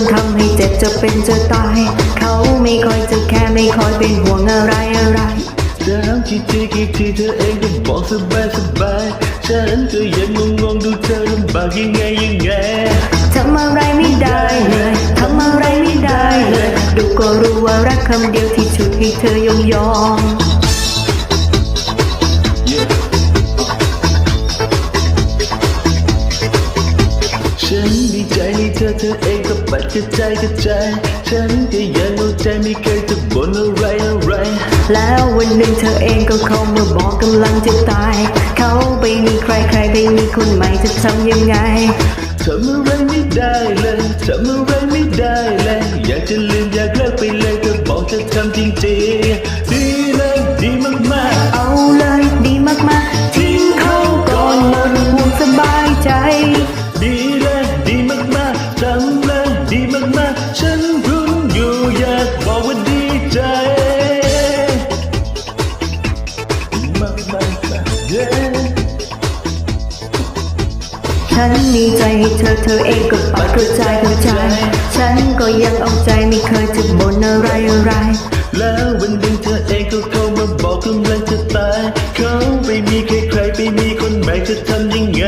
นทำให้เจ็บจะเป็นจะตาย เขาไม่ค่อยจะแค่ไม่คอยเป็นห่วงอะไรอะไรจะถามกี่ทีกี่ทีเธอเองก็บอกสบายสบายฉันก็ยังงงงๆดูเธอลำบากยังไงยังไงทำอะไรไม่ได้เลยทำอะไรไม่ได้เลย ดูก็รู้ว่ารักคำเดียวที่ฉุดให้เธอยอมยอม อเธอเองก็ปัดกระจายกระจายฉันก็ยังเอาใจไม่เคยจะบ่นอะไรอะไร แล้ววันหนึ่งเธอเองก็เข้ามาบอกกำลังจะตาย เขาไปมีใครใครไปมีคนใหม่จะทำยังไงทำอะไรไม่ได้เลยทำอะไรไม่ได้เลย อยากจะลืมอยากเลิกไปเลยเธอบอกจะทำจริงๆ ฉันมีใจให้เธอเธอเองก็ปัดกระจายกระจายฉันก็ยังเอาใจไม่เคยจะบ่นอะไรอะไร แล้ววันหนึ่งเธอเองก็เข้ามาบอกกำลังจะตาย เขาไปมีใครใครไปมีคนใหม่จะทำยังไง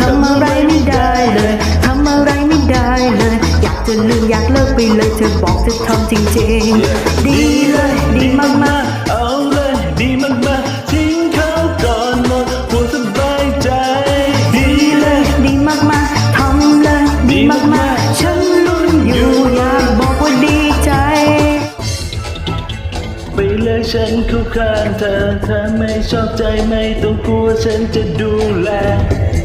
ทำอะไรไม่ได้เลยทำอะไรไม่ได้เลย อยากจะลืมอยากเลิกไปเลยเธอบอกจะทำจริงๆ ดีเลยดีมากๆ มากๆ ฉันลุ้นอยู่อยากบอกว่าดีใจ ไปเลยฉันเข้าข้างเธอ ถ้าไม่ชอบใจไม่ต้องกลัวฉันจะดูแล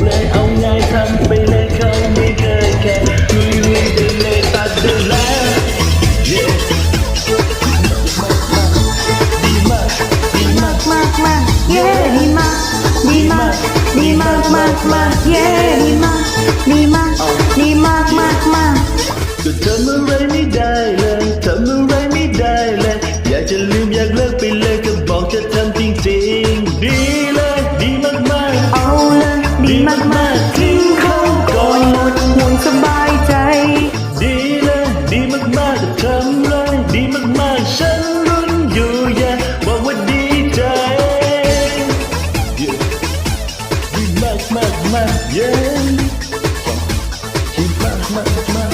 เลยเอาไงทำไปเลยเขาไม่เคยแค่ลุยลุยไเลยตัดดูแลดีมากดีมากมากมากเย้ดีมากดีมากดีมากมากมากเย้ดีมากดีมาก Mark, Mark, Mark. The Tamarani much, much.